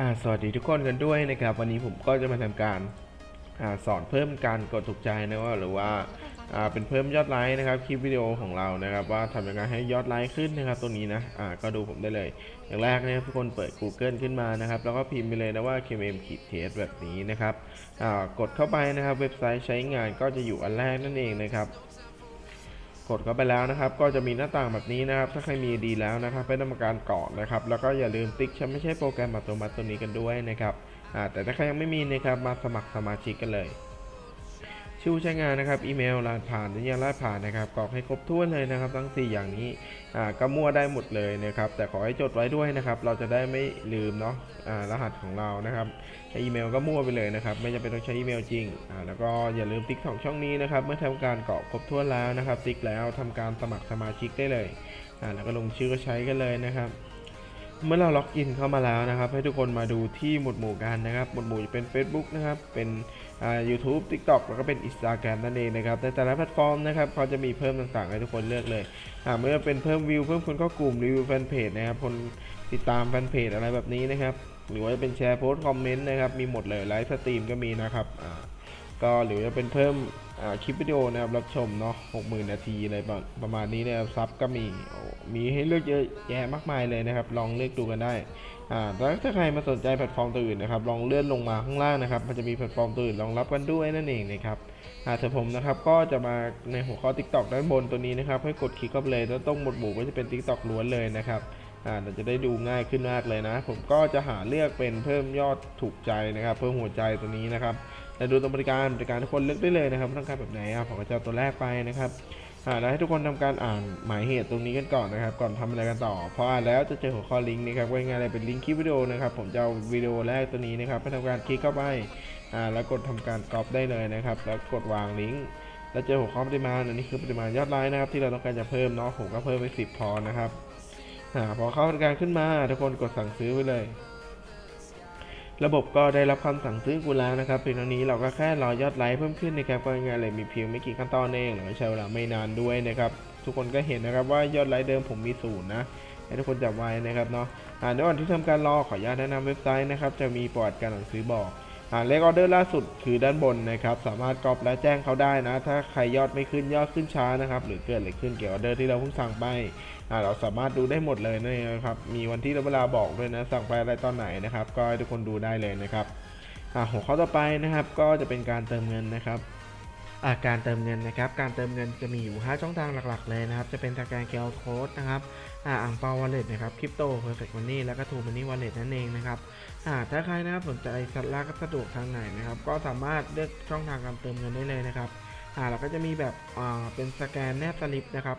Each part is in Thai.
อ่าสวัสดีทุกคนกันด้วยนะครับ วันนี้ผมก็จะมาทำการอาสอนเพิ่มการกดถูกใจนะว่าหรือว่าอ่าเป็นเพิ่มยอดไลค์นะครับคลิปวิดีโอของเรานะครับ ว่าทำยังไงให้ยอดไลค์ขึ้นนะครับตัวนี้นะอ่าก็ดูผมได้เลย อย่างแรกนะทุกคนเปิด Google ขึ้นมานะครับ แล้วก็พิมพ์ไปเลยนะว่า KMM ขีดเทสแบบนี้นะครับอ่ากดเข้าไปนะครับ เว็บไซต์ใช้งานก็จะอยู่อันแรกนั่นเองนะครับ กดเข้าไปแล้วนะครับ ก็จะมีหน้าต่างแบบนี้นะครับ ถ้าใครมีดีแล้วนะครับไปทำการกรอกนะครับ แล้วก็อย่าลืมติ๊กฉันไม่ใช่โปรแกรมอัตโนมัติตัวนี้กันด้วยนะครับแต่ถ้าใครยังไม่มีนะครับมาสมัครสมาชิกกันเลย ชื่อผู้ใช้งานนะครับ อีเมลรหัสผ่านสัญญาณรหัสผ่านนะครับกรอกให้ครบถ้วนเลยนะครับ ทั้ง 4 อย่างนี้อ่าก็มั่วได้หมดเลยนะครับ แต่ขอให้จดไว้ด้วยนะครับ เราจะได้ไม่ลืมเนาะอ่ารหัสของเรานะครับใช้อีเมลก็มั่วไปเลยนะครับ ไม่จำเป็นต้องใช้อีเมลจริงอ่าแล้วก็อย่าลืมติ๊กสองช่องนี้นะครับ เมื่อทำการกรอกครบถ้วนแล้วนะครับ ติ๊กแล้วทำการสมัครสมาชิกได้เลยอ่าแล้วก็ลงชื่อก็ใช้กันเลยนะครับ เมื่อเราล็อกอินเข้ามาแล้วนะครับ ให้ทุกคนมาดูที่หมวดหมู่กันนะครับ หมวดหมู่จะเป็น Facebook นะครับ เป็นอ่า YouTube TikTok แล้วก็เป็น Instagram นั่นเองนะครับในแต่ละแพลตฟอร์มนะครับเขาจะมีเพิ่มต่างๆ ให้ทุกคนเลือกเลยอ่าเมื่อเป็นเพิ่มวิวเพิ่มคนเข้ากลุ่มรีวิวแฟนเพจนะครับคนติดตามแฟนเพจอะไรแบบนี้นะครับ หรือว่าจะเป็นแชร์โพสต์คอมเมนต์นะครับ มีหมดเลยไลฟ์สตรีมก็มีนะครับอ่าก็หรือจะเป็นเพิ่ม คลิปวิดีโอนะครับรับชมเนาะ60,000นาทีอะไรประมาณนี้นะครับซับก็มีมีให้เลือกเยอะแยะมากมายเลยนะครับ ลองเลือกดูกันได้อ่าถ้าใครมาสนใจแพลตฟอร์มตัวอื่นนะครับลองเลื่อนลงมาข้างล่างนะครับ มันจะมีแพลตฟอร์มตัวอื่นรองรับกันด้วยนั่นเองนะครับอ่าแต่ผมนะครับก็จะมาในหัวข้อ TikTok ด้านบนตัวนี้นะครับให้กดคลิกเข้าไปเลยแล้วต้องหมดหมู่ก็จะเป็น TikTok ล้วนเลยนะครับอ่าเราจะได้ดูง่ายขึ้นมากเลยนะ ผมก็จะหาเลือกเป็นเพิ่มยอดถูกใจนะครับ เพิ่มหัวใจตัวนี้นะครับ แต่ดูตัวบริการบริการทุกคนเลือกได้เลยนะครับต้องการแบบไหนอะผมก็จะเอาตัวแรกไปนะครับอ่าแล้วให้ทุกคนทำการอ่านหมายเหตุตรงนี้กันก่อนนะครับ ก่อนทำอะไรกันต่อพออ่านแล้วจะเจอหัวข้อลิงก์นะครับว่ายังไงอะไรเป็นลิงก์คลิปวิดีโอนะครับ ผมจะเอาวิดีโอแรกตัวนี้นะครับให้ทำการคลิกเข้าไปอ่าแล้วกดทำการก๊อปได้เลยนะครับ แล้วกดวางลิงก์แล้วเจอหัวข้อปริมาณอันนี้คือปริมาณยอดไลน์นะครับ ที่เราต้องการจะเพิ่มเนาะผมก็เพิ่มไป 10 พอนะครับอ่าพอเข้าการขึ้นมาทุกคนกดสั่งซื้อไปเลย ระบบก็ได้รับคำสั่งซื้อกูแล้วนะครับเพียงเท่านี้เราก็แค่รอยอดไลค์เพิ่มขึ้นนะครับก็ง่ายเลยมีเพียงไม่กี่ขั้นตอนเองหรือใช้เวลาไม่นานด้วยนะครับทุกคนก็เห็นนะครับว่ายอดไลค์เดิมผมมีศูนย์นะให้ทุกคนจับไว้นะครับเนาะอ่าในวันที่ทำการรอขออนุญาตแนะนำเว็บไซต์นะครับจะมีประวัติการสั่งซื้อบอก เลขออเดอร์ล่าสุดคือด้านบนนะครับ สามารถกรอบและแจ้งเขาได้นะ ถ้าใครยอดไม่ขึ้นยอดขึ้นช้านะครับ หรือเกิดอะไรขึ้นเกี่ยวกับออเดอร์ที่เราเพิ่งสั่งไปอ่าเราสามารถดูได้หมดเลยนะครับ มีวันที่และเวลาบอกด้วยนะ สั่งไปอะไรตอนไหนนะครับ ก็ให้ทุกคนดูได้เลยนะครับอ่าหัวข้อต่อไปนะครับ ก็จะเป็นการเติมเงินนะครับาการเติมเงินนะครับ การเติมเงินจะมีอยู่ 5 ช่องทางหลักๆ เลยนะครับ จะเป็นทางการ QR Code นะครับอ่าอังเปาวอลเล็ตนะครับคริปโตเพอร์เฟกต์มันนี่แล้วก็ทูมันนี่วอลเล็ตนั่นเองนะครับอ่าถ้าใครนะครับสนใจสัตว์ลาก็สะดวกทางไหนนะครับ ก็สามารถเลือกช่องทางการเติมเงินได้เลยนะครับอ่าเราก็จะมีแบบอ่าเป็นสแกนแนบสลิปนะครับ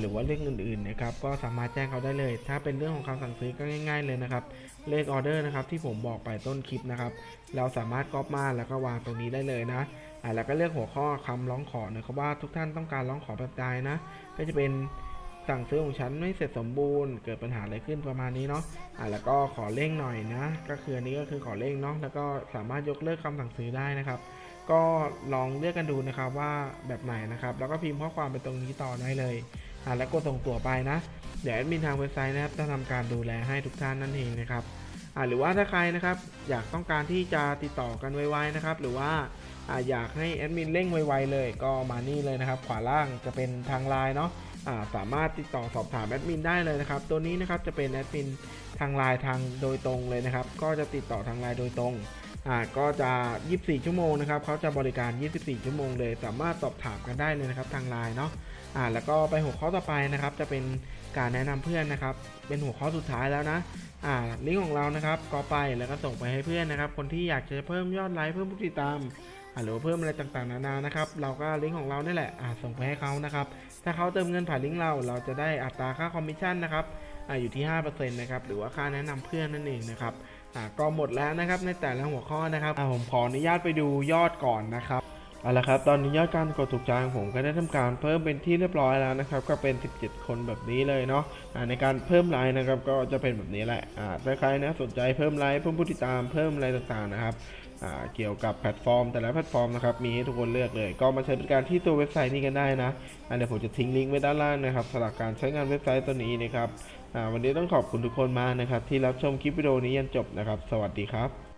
หรือว่าเรื่องอื่นๆนะครับก็สามารถแจ้งเขาได้เลย ถ้าเป็นเรื่องของคำสั่งซื้อก็ง่าย ๆเลยนะครับเลขออเดอร์นะครับที่ผมบอกไปต้นคลิปนะครับเราสามารถก๊อปมาแล้วก็วางตรงนี้ได้เลยนะอ่าแล้วก็เลือกหัวข้อคำร้องขอนะครับว่าทุกท่านต้องการร้องขอแบบใดนะ ก็จะเป็นสั่งซื้อของฉันไม่เสร็จสมบูรณ์เกิดปัญหาอะไรขึ้นประมาณนี้เนาะอ่าแล้วก็ขอเร่งหน่อยนะ ก็คืออันนี้ก็คือขอเร่งเนาะแล้วก็สามารถยกเลิกคำสั่งซื้อได้นะครับก็ลองเลือกกันดูนะครับว่าแบบไหนนะครับ แล้วก็พิมพ์ข้อความไปตรงนี้ต่อได้เลย อ่าแล้วกดส่งตัวไปนะ เดี๋ยวแอดมินทางเว็บไซต์นะครับจะทำการดูแลให้ทุกท่านนั่นเองนะครับอ่าหรือว่าถ้าใครนะครับอยากต้องการที่จะติดต่อกันไวๆนะครับ หรือว่าอ่าอยากให้แอดมินเร่งไวๆเลยก็มานี่เลยนะครับ ขวาล่างจะเป็นทางไลน์เนาะอ่าสามารถติดต่อสอบถามแอดมินได้เลยนะครับ ตัวนี้นะครับจะเป็นแอดมินทางไลน์ทางโดยตรงเลยนะครับ ก็จะติดต่อทางไลน์โดยตรงอ่าก็จะ 24 ชั่วโมงนะครับเขาจะบริการ 24 ชั่วโมงเลย สามารถสอบถามกันได้เลยนะครับทางไลน์เนาะ อ่าแล้วก็ไปหัวข้อต่อไปนะครับ จะเป็นการแนะนำเพื่อนนะครับ เป็นหัวข้อสุดท้ายแล้วนะอ่าลิงก์ของเรานะครับก็ไปแล้วก็ส่งไปให้เพื่อนนะครับ คนที่อยากจะเพิ่มยอดไลค์เพิ่มผู้ติดตามอ่าหรือว่าเพิ่มอะไรต่างๆนานานะครับ เราก็ลิงก์ของเราเนี่แหละอ่าส่งไปให้เขานะครับ ถ้าเขาเติมเงินผ่านลิงก์เรา เราจะได้อัตราค่าคอมมิชชั่นนะครับอ่าอยู่ที่5%นะครับ หรือว่าค่าแนะนำเพื่อนนั่นเองนะครับอ่าก็หมดแล้วนะครับในแต่ละหัวข้อนะครับอ่าผมขออนุญาตไปดูยอดก่อนนะครับ เอาละครับ ตอนนี้ยอดการกดถูกใจของผมก็ได้ทำการเพิ่มเป็นที่เรียบร้อยแล้วนะครับ ก็เป็น 17 คนแบบนี้เลยเนาะในการเพิ่มไลน์นะครับ ก็จะเป็นแบบนี้แหละอ่าถ้าใครนะสนใจเพิ่มไลน์เพิ่มผู้ติดตามเพิ่มอะไรต่างๆนะครับอ่าเกี่ยวกับแพลตฟอร์ม แต่ละแพลตฟอร์มนะครับมีให้ทุกคนเลือกเลย ก็มาใช้บริการที่ตัวเว็บไซต์นี้กันได้นะอันเดี๋ยวผมจะทิ้งลิงก์ไว้ด้านล่างนะครับสำหรับการใช้งานเว็บไซต์ตัวนี้นะครับอ่าวันนี้ต้องขอบคุณทุกคนมากนะครับที่รับชมคลิปวิดีโอนี้ยันจบนะครับ สวัสดีครับ